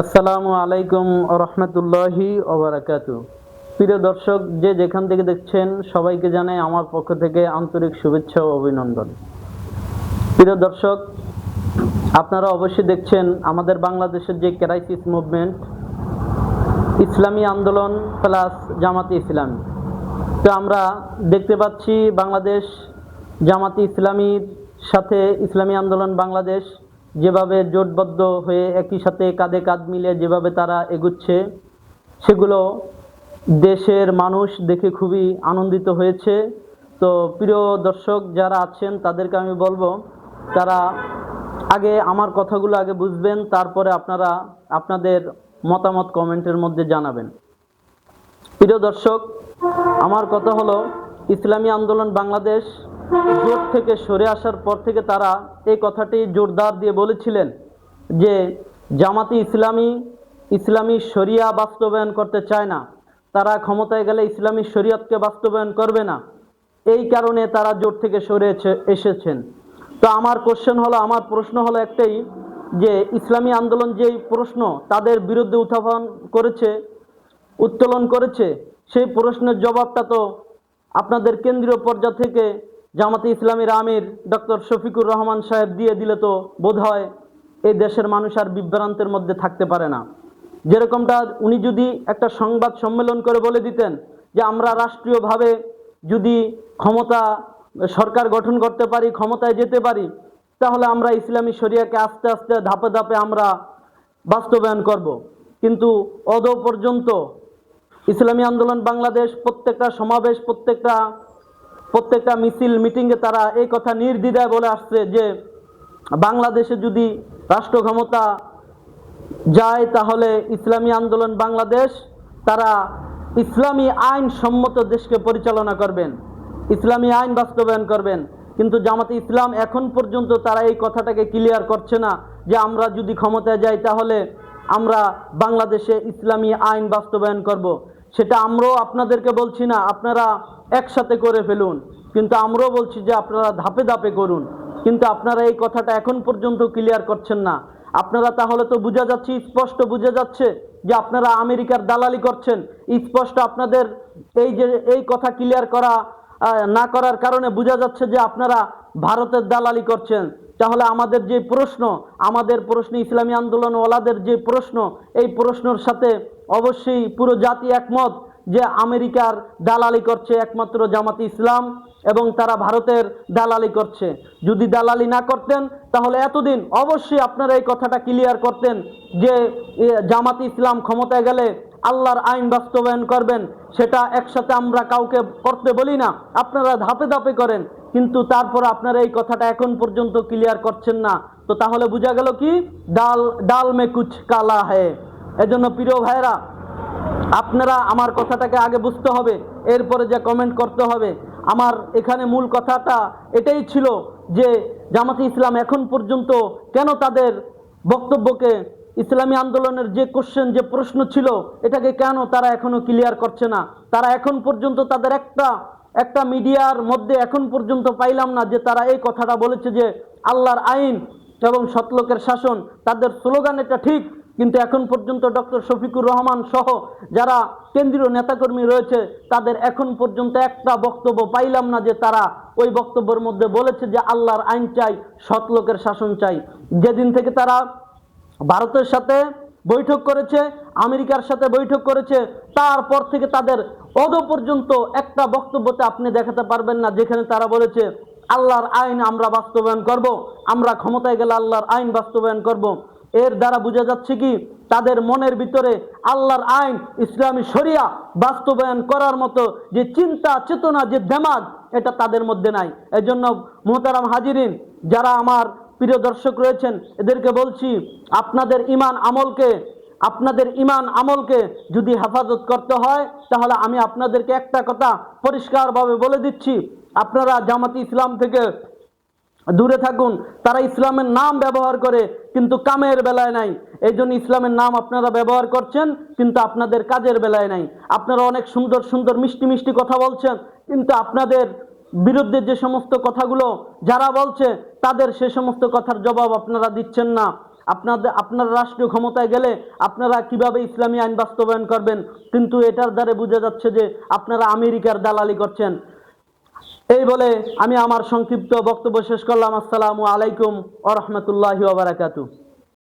আসসালামু আলাইকুম রহমতুল্লাহি ওবরাকাত প্রিয় দর্শক, যে যেখান থেকে দেখছেন, সবাইকে জানাই আমার পক্ষ থেকে আন্তরিক শুভেচ্ছা ও অভিনন্দন। প্রিয় দর্শক, আপনারা অবশ্যই দেখছেন আমাদের বাংলাদেশের যে ক্রাইসিস মুভমেন্ট ইসলামী আন্দোলন প্লাস জামাতে ইসলামী। তো আমরা দেখতে পাচ্ছি বাংলাদেশ জামাতে ইসলামীর সাথে ইসলামী আন্দোলন বাংলাদেশ যেভাবে জোটবদ্ধ হয়ে একই সাথে কাঁধে কাঁধ মিলে যেভাবে তারা এগুচ্ছে, সেগুলো দেশের মানুষ দেখে খুবই আনন্দিত হয়েছে। তো প্রিয় দর্শক যারা আছেন, তাদেরকে আমি বলব, তারা আগে আমার কথাগুলো আগে বুঝবেন, তারপরে আপনারা আপনাদের মতামত কমেন্টের মধ্যে জানাবেন। প্রিয় দর্শক, আমার কথা হলো, ইসলামী আন্দোলন বাংলাদেশ জোট থেকে সরে আসার পর থেকে তারা এই কথাটি জোরদার দিয়ে বলেছিলেন যে জামাতি ইসলামী ইসলামী শরিয়া বাস্তবায়ন করতে চায় না। তারা ক্ষমতায় গেলে ইসলামী শরীয়তকে বাস্তবায়ন করবে না। এই কারণে তারা জোট থেকে সরে এসে- এসেছেন। তো আমার কোশ্চেন হলো, আমার প্রশ্ন হলো একটাই যে ইসলামী আন্দোলন যেই প্রশ্ন তাদের বিরুদ্ধে উত্থাপন করেছে, উত্তোলন করেছে, সেই প্রশ্নের জবাবটা তো আপনাদের কেন্দ্রীয় পর্যায় থেকে জামাতে ইসলামীর আমির ডক্টর শফিকুর রহমান সাহেব দিয়ে দিলে তো বোধ হয় এই দেশের মানুষ আর বিভ্রান্তের মধ্যে থাকতে পারে না। যেরকমটা উনি যদি একটা সংবাদ সম্মেলন করে বলে দিতেন যে আমরা রাষ্ট্রীয়ভাবে যদি ক্ষমতা সরকার গঠন করতে পারি, ক্ষমতায় যেতে পারি, তাহলে আমরা ইসলামী শরিয়াকে আস্তে আস্তে ধাপে ধাপে আমরা বাস্তবায়ন করব। কিন্তু অদ পর্যন্ত ইসলামী আন্দোলন বাংলাদেশ প্রত্যেকটা সমাবেশ, প্রত্যেকটা প্রত্যেকটা মিছিল, মিটিংয়ে তারা এই কথা নির্দ্বিধায় বলে আসছে যে, বাংলাদেশে যদি রাষ্ট্র ক্ষমতা যায় তাহলে ইসলামী আন্দোলন বাংলাদেশ, তারা ইসলামী আইন সম্মত দেশকে পরিচালনা করবেন, ইসলামী আইন বাস্তবায়ন করবেন কিন্তু জামাতে ইসলাম এখন পর্যন্ত তারা এই কথাটাকে ক্লিয়ার করছে না যে, আমরা যদি ক্ষমতায় যাই তাহলে আমরা বাংলাদেশে ইসলামী আইন বাস্তবায়ন করব। সেটা আমরাও আপনাদেরকে বলছি না, আপনারা একসাথে করে ফেলুন। কিন্তু আমরাও বলছি যে আপনারা ধাপে ধাপে করুন। কিন্তু আপনারা এই কথাটা এখন পর্যন্ত ক্লিয়ার করছেন না। আপনারা তাহলে তো বোঝা যাচ্ছে, স্পষ্ট বোঝা যাচ্ছে যে আপনারা আমেরিকার দালালি করছেন। স্পষ্ট আপনাদের এই যে, এই কথা ক্লিয়ার করা না করার কারণে বোঝা যাচ্ছে যে আপনারা ভারতের দালালি করছেন। তাহলে আমাদের যে প্রশ্ন, আমাদের প্রশ্ন ইসলামী আন্দোলন ওলাদের যে প্রশ্ন, এই প্রশ্নর সাথে অবশ্যই পুরো জাতি একমত যে আমেরিকার দালালি করছে একমাত্র জামাতি ইসলাম এবং তারা ভারতের দালালি করছে। যদি দালালি না করতেন, তাহলে এতদিন অবশ্যই আপনারা এই কথাটা ক্লিয়ার করতেন যে জামাতি ইসলাম ক্ষমতায় গেলে আল্লাহর আইন বাস্তবায়ন করবেন, সেটা একসাথে আমরা কাউকে করতে বলি না, আপনারা ধাপে ধাপে করেন। কিন্তু তারপর আপনারা এই কথাটা এখন পর্যন্ত ক্লিয়ার করছেন না। তো তাহলে বোঝা গেল কি? ডাল ডাল মে কুচ কালা হ্যায়। এজন্য প্রিয় ভাইরা আপনারা আমার কথাটাকে আগে বুঝতে হবে, এরপরে যে কমেন্ট করতে হবে। আমার এখানে মূল কথাটা এটাই ছিল যে, জামাতে ইসলাম এখন পর্যন্ত কেন তাদের বক্তব্যকে ইসলামী আন্দোলনের যে কোশ্চেন যে প্রশ্ন ছিল, এটাকে কেন তারা এখনও ক্লিয়ার করছে না? তারা এখন পর্যন্ত তাদের একটা একটা মিডিয়ার মধ্যে এখন পর্যন্ত পাইলাম না যে তারা এই কথাটা বলেছে যে, আল্লাহর আইন এবং সতলোকের শাসন, তাদের স্লোগান এটা ঠিক কিন্তু এখন পর্যন্ত ডক্টর শফিকুর রহমান সহ যারা কেন্দ্রীয় নেতাকর্মী রয়েছে, তাদের এখন পর্যন্ত একটা বক্তব্য পাইলাম না যে তারা ওই বক্তব্যের মধ্যে বলেছে যে আল্লাহর আইন চাই সৎলোকের শাসন চাই। যেদিন থেকে তারা ভারতের সাথে বৈঠক করেছে, আমেরিকার সাথে বৈঠক করেছে, তারপর থেকে তাদের অদ পর্যন্ত একটা বক্তব্যতে আপনি দেখাতে পারবেন না, যেখানে তারা বলেছে, আল্লাহর আইন আমরা বাস্তবায়ন করব, আমরা ক্ষমতায় গেলে আল্লাহর আইন বাস্তবায়ন করব। এর দ্বারা বোঝা যাচ্ছে কি, তাদের মনের ভিতরে আল্লাহর আইন, ইসলামী শরিয়া বাস্তবায়ন করার মতো যে চিন্তা, চেতনা, যে দেমাগ, এটা তাদের মধ্যে নাই। এজন্য মোহতারাম হাজিরিন, যারা আমার প্রিয় দর্শক রয়েছেন, এদেরকে বলছি, আপনাদের ইমান আমলকে, আপনাদের ইমান আমলকে যদি হেফাজত করতে হয়, তাহলে আমি আপনাদেরকে একটা কথা পরিষ্কারভাবে বলে দিচ্ছি। আপনারা জামাতি ইসলাম থেকে দূরে থাকুন, তারা ইসলামের নাম ব্যবহার করে, কিন্তু কামের বেলায় নাই। এই জন্য ইসলামের নাম আপনারা ব্যবহার করছেন, কিন্তু আপনাদের কাজের বেলায় নাই। আপনারা অনেক সুন্দর সুন্দর, মিষ্টি মিষ্টি কথা বলছেন, কিন্তু আপনাদের বিরুদ্ধে যে সমস্ত কথাগুলো যারা বলছে, তাদের সে সমস্ত কথার জবাব আপনারা দিচ্ছেন না। আপনাদের, আপনার রাষ্ট্রীয় ক্ষমতায় গেলে আপনারা কীভাবে ইসলামী আইন বাস্তবায়ন করবেন? কিন্তু এটার দ্বারা বোঝা যাচ্ছে যে আপনারা আমেরিকার দালালি করছেন। এই বলে আমি আমার সংক্ষিপ্ত বক্তব্য শেষ করলাম। আসসালামু আলাইকুম আ রহমতুল্লাহি